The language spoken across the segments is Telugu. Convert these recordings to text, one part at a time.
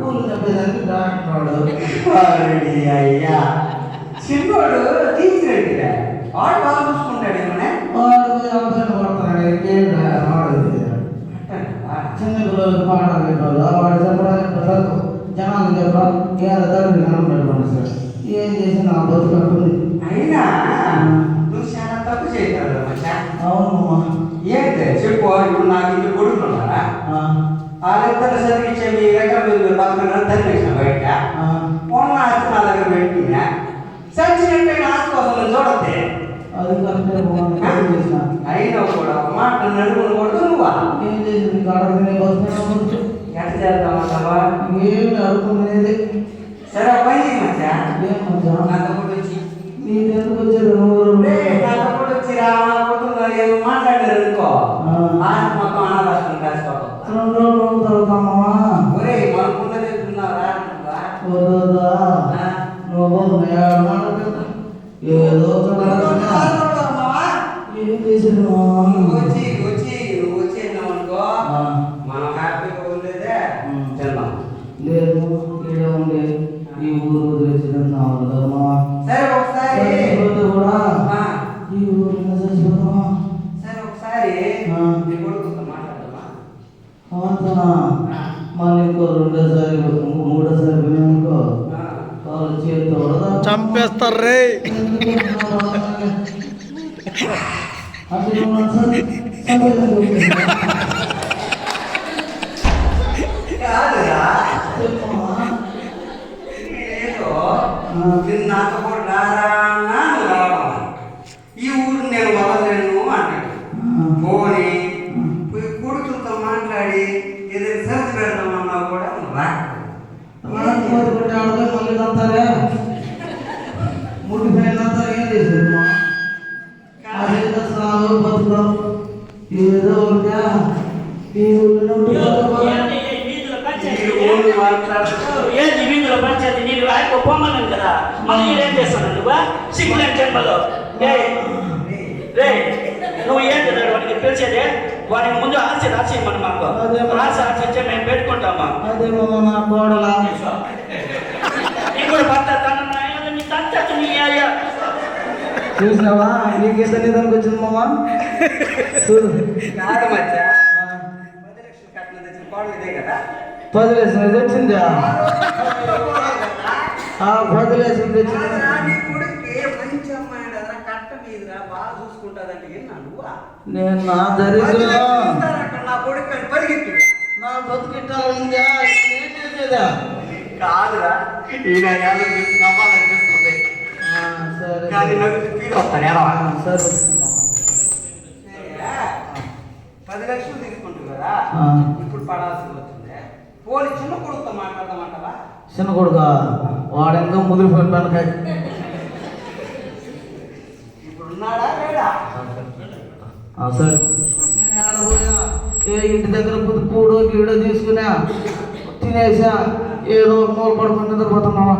ఊరు తప్పేదానికి డాక్టర్ అరెడి అయ్యా. చిన్నోడు తీసినట్టుగా వాడు బాగా చూసుకుంటాడు ఏమన్నా వాడు అబ్బాయిని కొడతాడు ఇంకేం వాడు చిన్న పిల్లలకు పాఠాలు చెప్పాలి వాడు చెప్పడానికి జనాలు చెప్పాలి ఇవాళ తండ్రి కనపడి సార్. ఏం చేసి నా బతుకు కట్టుంది అయినా నువ్వు చాలా తప్పు చేస్తాడు మచ్చా అవునమ్మా ఏంటి? చెప్పు ఇప్పుడు నాకు వాళ్ళిద్దరు చదివించే మీ దగ్గర మీరు పక్కన తల్లిసిన బయట ఉన్న ఆస్తి నా దగ్గర పెట్టుకున్నా చచ్చినట్టు ఆస్తి కోసం నేను చూడద్దే అది కరెక్టే బాగుంది ఏం చేసిన అయినా కూడా ఒక మాట నడుమును కొడుతూ నువ్వా ఏం చేసింది ఏదో ఏం వచ్చి వచ్చి. మనం హ్యాపీగా ఉండేదే ఉమ్. తిన్నాం లేదు ఈడ ఉండే ఈ ఊరు వదిలేసిన నా వదమ్మా సరే ఒకసారి. కూడా ఈ ఊరు మీద చచ్చిపోతామా సరే ఒకసారి. నీ మళ్ళీ ఇంకో రెండోసారి మూడోసారి పోయినానుకో ఆ. వాళ్ళు చేతితో చంపేస్తారు రే అసలు మనం సరి- సరిగ్గా కాదురా చెప్పమ్మా. నేనేదో నిన్ను నాతో కూడా రారా అన్నా నువ్వు రావడం ఈ ఊరు నేను వదలలేను అన్నాడు పోని పోయి కొడుకులతో మాట్లాడి ఏదైనా సర్ది పెడదామన్నా కూడా నువ్వు అదేదో బతుకుతాం ఏదో ఒకటి ఈ ఊళ్ళో ఏంది వీధిలో పంచాయతీ నీళ్ళు ఆయప్ప పొమ్మన్నాను కదా మళ్ళీ ఏం చేస్తాను నువ్వు సిగ్గులేని జన్మలో రే నువ్వు ఏం చదివాడు వాడికి తెలిసేదే వాడికి ముందు ఆశ రాసేయమని మాకు ఆశ రాసిచ్చే మేము పెట్టుకుంటామా కూడా భర్త తన నీ తంత నీ అయ్యా చూసినావా? నీకు ఎంత నిదానికి వచ్చింది మామ? చూడు. పది లక్షలు ఇదే వచ్చిందా? ఆ పది లక్షలు? నేను నా దరిద్రం. నా చేసేదా? కాదురా ఈయన కానీ నవ్వుతూ ఫీల్ అవుతాను ఎలా ఆ, సరే సరేరా? పది లక్షలు కదా. ఇప్పుడు పడాల్సి వచ్చింది. పోనీ చిన్న కొడుకుతో మాట్లాడదామంటావా చిన్న కొడుక వాడెంతో ముదిరిపోయినాను ఇప్పుడు ఉన్నాడా లేడా? సరే. ఏ ఇంటి దగ్గర పూడో గీడో తీసుకున్నా తినేసా ఏదో మూల పడుకుని నిద్రపోతున్నావా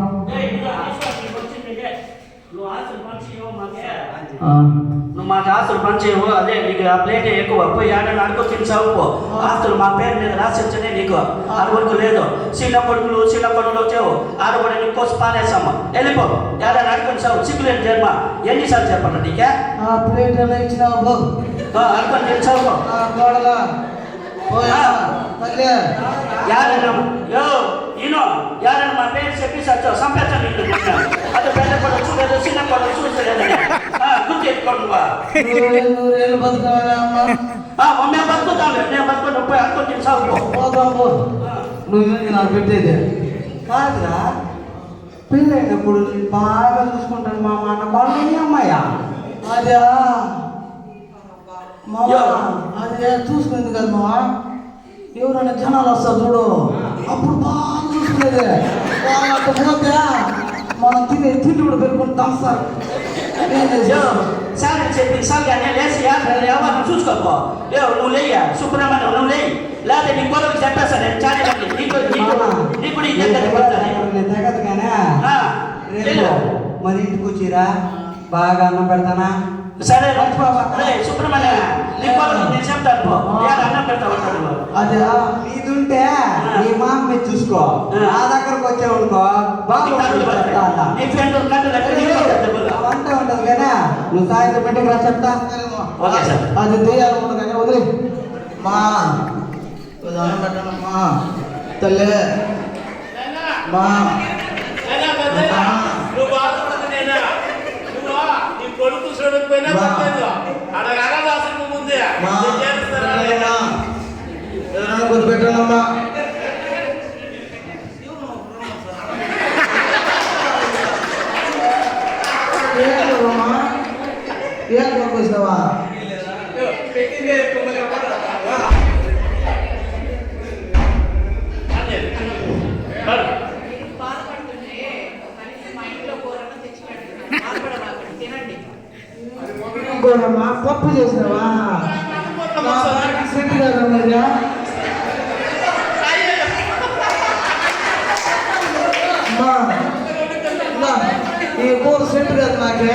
నువ్వు ఆశలు పంచి ఇవ్వు మాకే. ఆ, నువ్వు మాకు ఆస్తులు పంచేవు అదే నీకు ఆ ప్లేట్ ఎక్కువ. పోయి ఆడని అడుగు తినసావు పో. ఆస్తులు మా పేరు మీద రాసిచ్చనే నీకు. అది వరకు లేదు. చిన్న కొడుకులు చిన్న కొడుకులు వచ్చావు. ఆడబడి నీకు కోసి పాలేసాము వెళ్ళిపో. ఏడాది అడుకొని సావు సిగ్గులేని జన్మ. ఎన్నిసార్లు చెప్పండి నీకే? ఆ ప్లేట్ ఎలా ఇచ్చినావు బో అడుకొని తెలిసావు తల్లి. యారన్న యో ఈనో. యారన్న మా పేరు చెప్పి సచ్చో సంపేతం నీకు అది పెద్ద కొడుకు చూడలేదు చిన్న కొడుకు చూసలేదు గుర్తు ఎత్తుకోండి నువ్వు నూరేళ్ళు నూరేళ్ళు బతకాలి అమ్మా మేము నేను పోతాం పో నాకు పెట్టేది కాదురా. పెళ్ళైనప్పుడు బాగా చూసుకుంటాను మా అన్న వాళ్ళు అమ్మాయా? అదే. అదే చూసుకుంది కదా మావా. ఎవరైనా జనాలు వస్తారు చూడు. అప్పుడు బాగా చూసుకునేది. వాళ్ళు పోతే మనం తినే తిండి కూడా పెట్టుకుని దంస్తారు ఏం యో చేసావు? సార్ చెప్పి సార్గానే లేచి ఎవరిని చూసుకోపో యో నువ్వు లేయ సుబ్రహ్మణ్యం నువ్వు లేయి లేకపోతే నీ కొడుకు చెప్పేస్తా నేను చాలి నీకు నీకు నీకు కూడా ఇదే కనిపిస్తుంది తెగదు కానీ ఆ, రేపు వెళ్ళు. మరి ఇంటికి వచ్చిరా బాగా అన్నం పెడతానా సరే రే సుబ్రహ్మణ్య నీ పొలం నేను చెప్తాను పో ఇవాళ అన్నం పెడతా ఉంటాను అదే నీదుంటే నీ మామ మీద చూసుకో ఆ. నా దగ్గరకు వచ్చావనుకో బాగా నీ కన్నులు చెప్తా అన్న. నీ ఫ్రెండ్ కన్నులు ఎక్కడ నీ పొలం చెప్తా. వంట ఉంటది కదా నువ్వు సాయంత్రం పెట్టుకు రా చెప్తా ఓకే సార్. అది దెయ్యాలు ఉండదు కానీ వదిలే మా ఉదాహరణ పెట్టనమ్మా తల్లి మా అయినా పెద్దయ్య, నువ్వు బాధపడదు నేనా? నువ్వు నీ కొడుకు చూడకపోయినా బా. పర్లేదు. ఆడ రాగాదాసుకు ముందే మా నేను చేస్తాను ఎవరైనా ఎవరైనా గుర్తుపెట్టనమ్మా బాధపడబాకండి తినండి ఇంకోటమ్మా పప్పు చేసినావా? నా దానికి సెట్ కాదమ్మా ఇది. అమ్మా, నా, ఈ కూర సెట్ కాదు నాకే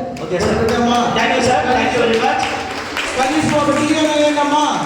yes sir thank you sir thank you very much கண்டிப்பாக